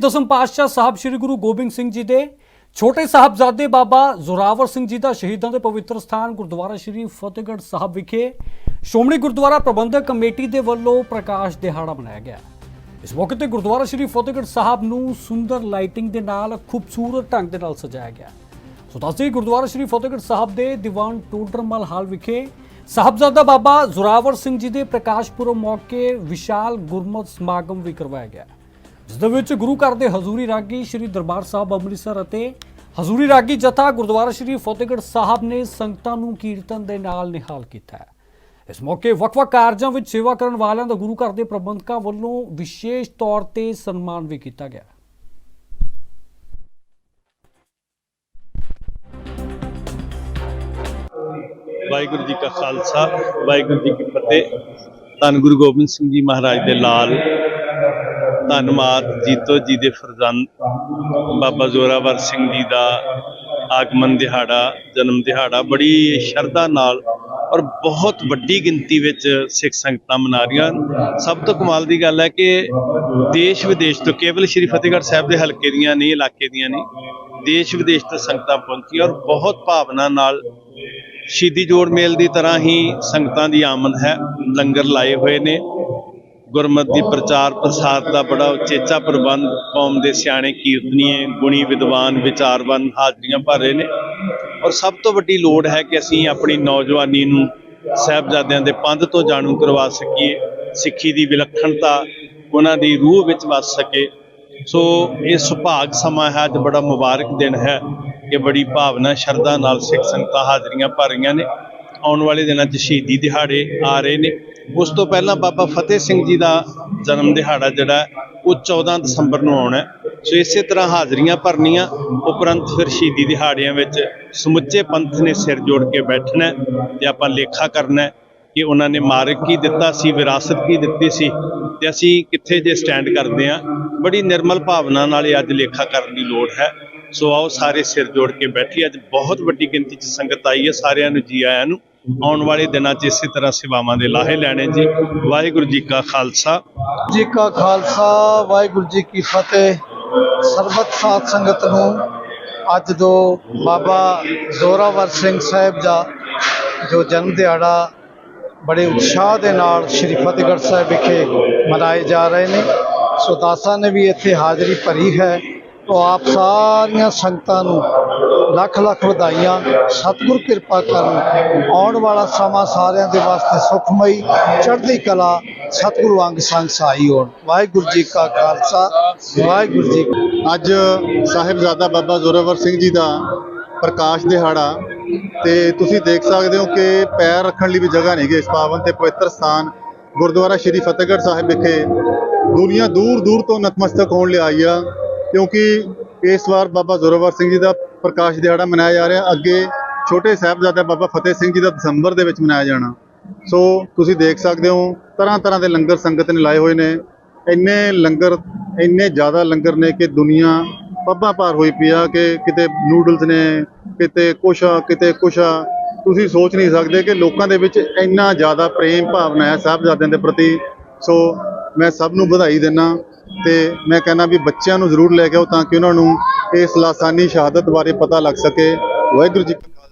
ਦਸਮ ਪਾਤਸ਼ਾਹ ਸਾਹਿਬ ਸ੍ਰੀ ਗੁਰੂ ਗੋਬਿੰਦ ਸਿੰਘ ਜੀ ਦੇ ਛੋਟੇ ਸਾਹਿਬਜ਼ਾਦੇ ਬਾਬਾ ਜ਼ੋਰਾਵਰ ਸਿੰਘ ਜੀ ਦਾ ਸ਼ਹੀਦਾਂ ਦੇ ਪਵਿੱਤਰ ਸਥਾਨ ਗੁਰਦੁਆਰਾ ਸ੍ਰੀ ਫਤਿਹਗੜ੍ਹ ਸਾਹਿਬ ਵਿਖੇ ਸ਼੍ਰੋਮਣੀ ਗੁਰਦੁਆਰਾ ਪ੍ਰਬੰਧਕ ਕਮੇਟੀ ਦੇ ਵੱਲੋਂ ਪ੍ਰਕਾਸ਼ ਦਿਹਾੜਾ ਮਨਾਇਆ ਗਿਆ। ਇਸ ਮੌਕੇ ਤੇ ਗੁਰਦੁਆਰਾ ਸ੍ਰੀ ਫਤਿਹਗੜ੍ਹ ਸਾਹਿਬ ਨੂੰ ਸੁੰਦਰ ਲਾਈਟਿੰਗ ਦੇ ਨਾਲ ਖੂਬਸੂਰਤ ਢੰਗ ਦੇ ਨਾਲ ਸਜਾਇਆ ਗਿਆ। ਸੋ ਦੱਸਦੇ ਗੁਰਦੁਆਰਾ ਸ੍ਰੀ ਫਤਿਹਗੜ੍ਹ ਸਾਹਿਬ ਦੇ ਦੀਵਾਨ ਟੋਡਰਮਲ ਹਾਲ ਵਿਖੇ ਸਾਹਿਬਜ਼ਾਦਾ ਬਾਬਾ ਜ਼ੋਰਾਵਰ ਸਿੰਘ ਜੀ ਦੇ ਪ੍ਰਕਾਸ਼ ਪੁਰਬ ਮੌਕੇ ਵਿਸ਼ਾਲ ਗੁਰਮਤਿ ਸਮਾਗਮ ਵੀ ਕਰਵਾਇਆ ਗਿਆ। ਜਿਸ ਦੇ ਵਿੱਚ ਗੁਰੂ ਘਰ ਦੇ ਹਜ਼ੂਰੀ ਰਾਗੀ ਸ੍ਰੀ ਦਰਬਾਰ ਸਾਹਿਬ ਅੰਮ੍ਰਿਤਸਰ ਅਤੇ ਹਜ਼ੂਰੀ ਰਾਗੀ ਜਥਾ ਗੁਰਦੁਆਰਾ ਸ੍ਰੀ ਫਤਿਹਗੜ੍ਹ ਸਾਹਿਬ ਨੇ ਸੰਗਤਾਂ ਨੂੰ ਕੀਰਤਨ ਦੇ ਨਾਲ ਨਿਹਾਲ ਕੀਤਾ ਹੈ। ਇਸ ਮੌਕੇ ਵੱਖ-ਵੱਖ ਕਾਰਜਾਂ ਵਿੱਚ ਸੇਵਾ ਕਰਨ ਵਾਲਿਆਂ ਦਾ ਗੁਰੂ ਘਰ ਦੇ ਪ੍ਰਬੰਧਕਾਂ ਵੱਲੋਂ ਵਿਸ਼ੇਸ਼ ਤੌਰ ਤੇ ਸਨਮਾਨ ਵੀ ਕੀਤਾ ਗਿਆ। ਵਾਹਿਗੁਰੂ ਜੀ ਕਾ ਖਾਲਸਾ, ਵਾਹਿਗੁਰੂ ਜੀ ਕੀ ਫਤਿਹ। ਧੰਨ ਗੁਰੂ ਗੋਬਿੰਦ ਸਿੰਘ ਜੀ ਮਹਾਰਾਜ ਦੇ ਲਾਲ ਧੰਨਵਾਦ ਜੀਤੋ ਜੀ ਦੇ ਫਰਜ਼ੰਦ, ਬਾਬਾ ਜ਼ੋਰਾਵਰ ਸਿੰਘ ਜੀ ਦਾ ਆਗਮਨ ਦਿਹਾੜਾ, ਜਨਮ ਦਿਹਾੜਾ। ਬੜੀ ਸ਼ਰਧਾ ਨਾਲ ਔਰ ਬਹੁਤ ਵੱਡੀ ਗਿਣਤੀ ਵਿੱਚ ਸਿੱਖ ਸੰਗਤਾਂ ਮਨਾ ਰਹੀਆਂ ਸਭ ਤੋਂ ਕਮਾਲ ਦੀ ਗੱਲ ਹੈ ਕਿ ਦੇਸ਼ ਵਿਦੇਸ਼ ਤੋਂ ਕੇਵਲ ਸ਼੍ਰੀ ਫਤਿਹਗੜ੍ਹ ਸਾਹਿਬ ਦੇ ਹਲਕੇ ਦੀਆਂ ਨਹੀਂ, ਇਲਾਕੇ ਦੀਆਂ ਨਹੀਂ, ਦੇਸ਼ ਵਿਦੇਸ਼ ਤੋਂ ਸੰਗਤਾਂ ਪਹੁੰਚੀਆਂ ਔਰ ਬਹੁਤ ਭਾਵਨਾ ਨਾਲ ਸ਼ਹੀਦੀ ਜੋੜ ਮੇਲ ਦੀ ਤਰ੍ਹਾਂ ਹੀ ਸੰਗਤਾਂ ਦੀ ਆਮਦ ਹੈ, ਲੰਗਰ ਲਾਏ ਹੋਏ ਨੇ। ਗੁਰਮਤਿ ਦੀ ਪ੍ਰਚਾਰ ਪ੍ਰਸਾਰ ਦਾ ਬੜਾ ਉਚੇਚਾ ਪ੍ਰਬੰਧ ਕੌਮ ਦੇ ਸਿਆਣੇ ਕੀਰਤਨੀਏ, ਗੁਣੀ ਵਿਦਵਾਨ ਵਿਚਾਰਵੰਤ ਹਾਜ਼ਰੀਆਂ ਭਰ ਰਹੇ ਨੇ। ਔਰ ਸਭ ਤੋਂ ਵੱਡੀ ਲੋੜ ਹੈ ਕਿ ਅਸੀਂ ਆਪਣੀ ਨੌਜਵਾਨੀ ਨੂੰ ਸਾਹਿਬਜ਼ਾਦਿਆਂ ਦੇ ਪੰਧ ਤੋਂ ਜਾਣੂ ਕਰਵਾ ਸਕੀਏ, ਸਿੱਖੀ ਦੀ ਵਿਲੱਖਣਤਾ ਉਹਨਾਂ ਦੀ ਰੂਹ ਵਿੱਚ ਵਸ ਸਕੇ। ਸੋ ਇਹ ਸੁਭਾਗ ਸਮਾਂ ਹੈ, ਅੱਜ ਬੜਾ ਮੁਬਾਰਕ ਦਿਨ ਹੈ ਕਿ ਬੜੀ ਭਾਵਨਾ, ਸ਼ਰਧਾ ਨਾਲ ਸਿੱਖ ਸੰਗਤਾਂ ਹਾਜ਼ਰੀਆਂ ਭਰ ਰਹੀਆਂ ਨੇ। ਆਉਣ ਵਾਲੇ ਦਿਨਾਂ 'ਚ ਸ਼ਹੀਦੀ ਦਿਹਾੜੇ ਆ ਰਹੇ ਨੇ। ਉਸ ਤੋਂ ਪਹਿਲਾਂ ਬਾਬਾ ਫਤਿਹ ਸਿੰਘ ਜੀ ਦਾ ਜਨਮ ਦਿਹਾੜਾ ਜਿਹੜਾ ਉਹ 14 ਦਸੰਬਰ ਨੂੰ ਆਉਣਾ ਸੋ ਇਸੇ ਤਰ੍ਹਾਂ ਹਾਜ਼ਰੀਆਂ ਭਰਨੀਆਂ, ਉਪਰੰਤ ਫਿਰ ਸ਼ਹੀਦੀ ਦਿਹਾੜਿਆਂ ਵਿੱਚ ਸਮੁੱਚੇ ਪੰਥ ਨੇ ਸਿਰ ਜੋੜ ਕੇ ਬੈਠਣਾ ਹੈ ਤੇ ਆਪਾਂ ਲੇਖਾ ਕਰਨਾ ਕਿ ਉਹਨਾਂ ਨੇ ਮਾਰਗ ਕੀ ਦਿੱਤਾ ਸੀ, ਵਿਰਾਸਤ ਕੀ ਦਿੱਤੀ ਸੀ ਤੇ ਅਸੀਂ ਕਿੱਥੇ ਜੇ ਸਟੈਂਡ ਕਰਦੇ ਆ ਬੜੀ ਨਿਰਮਲ ਭਾਵਨਾ ਨਾਲ ਅੱਜ ਲੇਖਾ ਕਰਨ ਦੀ ਲੋੜ ਹੈ। ਸੋ ਆਓ ਸਾਰੇ ਸਿਰ ਜੋੜ ਕੇ ਬੈਠੀ ਅੱਜ ਬਹੁਤ ਵੱਡੀ ਗਿਣਤੀ 'ਚ ਸੰਗਤ ਆਈ ਹੈ, ਸਾਰਿਆਂ ਨੂੰ ਜੀ ਆਇਆਂ ਨੂੰ। ਆਉਣ ਵਾਲੇ ਦਿਨਾਂ 'ਚ ਇਸੇ ਤਰ੍ਹਾਂ ਸੇਵਾਵਾਂ ਦੇ ਲਾਹੇ ਲੈਣੇ ਜੀ। ਵਾਹਿਗੁਰੂ ਜੀ ਕਾ ਖਾਲਸਾ। ਜੀ ਕਾ ਖਾਲਸਾ, ਵਾਹਿਗੁਰੂ ਜੀ ਕੀ ਫਤਿਹ। ਸਰਬਤ ਸਾਧ ਸੰਗਤ ਨੂੰ ਅੱਜ ਦੋ ਬਾਬਾ ਜ਼ੋਰਾਵਰ ਸਿੰਘ ਸਾਹਿਬ ਦਾ ਜੋ ਜਨਮ ਦਿਹਾੜਾ ਬੜੇ ਉਤਸ਼ਾਹ ਦੇ ਨਾਲ ਸ੍ਰੀ ਫਤਿਹਗੜ੍ਹ ਸਾਹਿਬ ਵਿਖੇ ਮਨਾਏ ਜਾ ਰਹੇ ਨੇ। ਸੋ ਦਾਸਾਂ ਨੇ ਵੀ ਇੱਥੇ ਹਾਜ਼ਰੀ ਭਰੀ ਹੈ। ਤੋਂ ਆਪ ਸਾਰੀਆਂ ਸੰਗਤਾਂ ਨੂੰ ਲੱਖ ਲੱਖ ਵਧਾਈਆਂ। ਸਤਿਗੁਰ ਕਿਰਪਾ ਕਰਨ। ਆਉਣ ਵਾਲਾ ਸਮਾਂ ਸਾਰਿਆਂ ਦੇ ਵਾਸਤੇ ਸੁਖਮਈ, ਚੜ੍ਹਦੀ ਕਲਾ, ਸਤਿਗੁਰੂ ਅੰਗ ਸੰਗ ਸਹਾਈ ਹੋਣ। ਵਾਹਿਗੁਰੂ ਜੀ ਕਾ ਖਾਲਸਾ, ਵਾਹਿਗੁਰੂ ਜੀ ਅੱਜ ਸਾਹਿਬਜ਼ਾਦਾ ਬਾਬਾ ਜ਼ੋਰਾਵਰ ਸਿੰਘ ਜੀ ਦਾ ਪ੍ਰਕਾਸ਼ ਦਿਹਾੜਾ ਤੇ ਤੁਸੀਂ ਦੇਖ ਸਕਦੇ ਹੋ ਕਿ ਪੈਰ ਰੱਖਣ ਲਈ ਵੀ ਜਗ੍ਹਾ ਨਹੀਂ ਗੀ ਇਸ ਪਾਵਨ ਤੇ ਪਵਿੱਤਰ ਸਥਾਨ ਗੁਰਦੁਆਰਾ ਸ਼੍ਰੀ ਫਤਿਹਗੜ੍ਹ ਸਾਹਿਬ ਵਿਖੇ ਦੁਨੀਆ ਦੂਰ ਦੂਰ ਤੋਂ ਨਤਮਸਤਕ ਹੋਣ ਲਈ ਆਈ ਆ। ਕਿਉਂਕਿ ਇਸ ਵਾਰ ਬਾਬਾ ਜ਼ੋਰਾਵਰ ਸਿੰਘ ਜੀ ਦਾ ਪ੍ਰਕਾਸ਼ ਦਿਹਾੜਾ ਮਨਾਇਆ ਜਾ ਰਿਹਾ। ਅੱਗੇ ਛੋਟੇ ਸਾਹਿਬਜ਼ਾਦਾ ਬਾਬਾ ਫਤਿਹ ਸਿੰਘ ਜੀ ਦਾ ਦਸੰਬਰ ਦੇ ਵਿੱਚ ਮਨਾਇਆ ਜਾਣਾ। ਸੋ ਤੁਸੀਂ ਦੇਖ ਸਕਦੇ ਹੋ, ਤਰ੍ਹਾਂ ਤਰ੍ਹਾਂ ਦੇ ਲੰਗਰ ਸੰਗਤ ਨੇ ਲਾਏ ਹੋਏ ਨੇ। ਇੰਨੇ ਲੰਗਰ, ਇੰਨੇ ਜ਼ਿਆਦਾ ਲੰਗਰ ਨੇ ਕਿ ਦੁਨੀਆ ਪੱਬਾਂ ਭਾਰ ਹੋਈ ਪਈ ਆ ਕਿ ਕਿਤੇ ਨੂਡਲਸ ਨੇ, ਕਿਤੇ ਕੁਛ ਆ, ਕਿਤੇ ਕੁਛ ਆ। ਤੁਸੀਂ ਸੋਚ ਨਹੀਂ ਸਕਦੇ ਕਿ ਲੋਕਾਂ ਦੇ ਵਿੱਚ ਇੰਨਾ ਜ਼ਿਆਦਾ ਪ੍ਰੇਮ ਭਾਵਨਾ ਹੈ ਸਾਹਿਬਜ਼ਾਦਿਆਂ ਦੇ ਪ੍ਰਤੀ। ਸੋ ਮੈਂ ਸਭ ਨੂੰ ਵਧਾਈ ਦਿੰਦਾ। ਤੇ ਮੈਂ ਕਹਿੰਦਾ ਵੀ ਬੱਚਿਆਂ ਨੂੰ ਜ਼ਰੂਰ ਲੈ ਕੇ ਆਓ ਤਾਂ ਕਿ ਉਹਨਾਂ ਨੂੰ ਇਸ ਲਾਸਾਨੀ ਸ਼ਹਾਦਤ ਬਾਰੇ ਪਤਾ ਲੱਗ ਸਕੇ। ਵਾਹਿਗੁਰੂ ਜੀ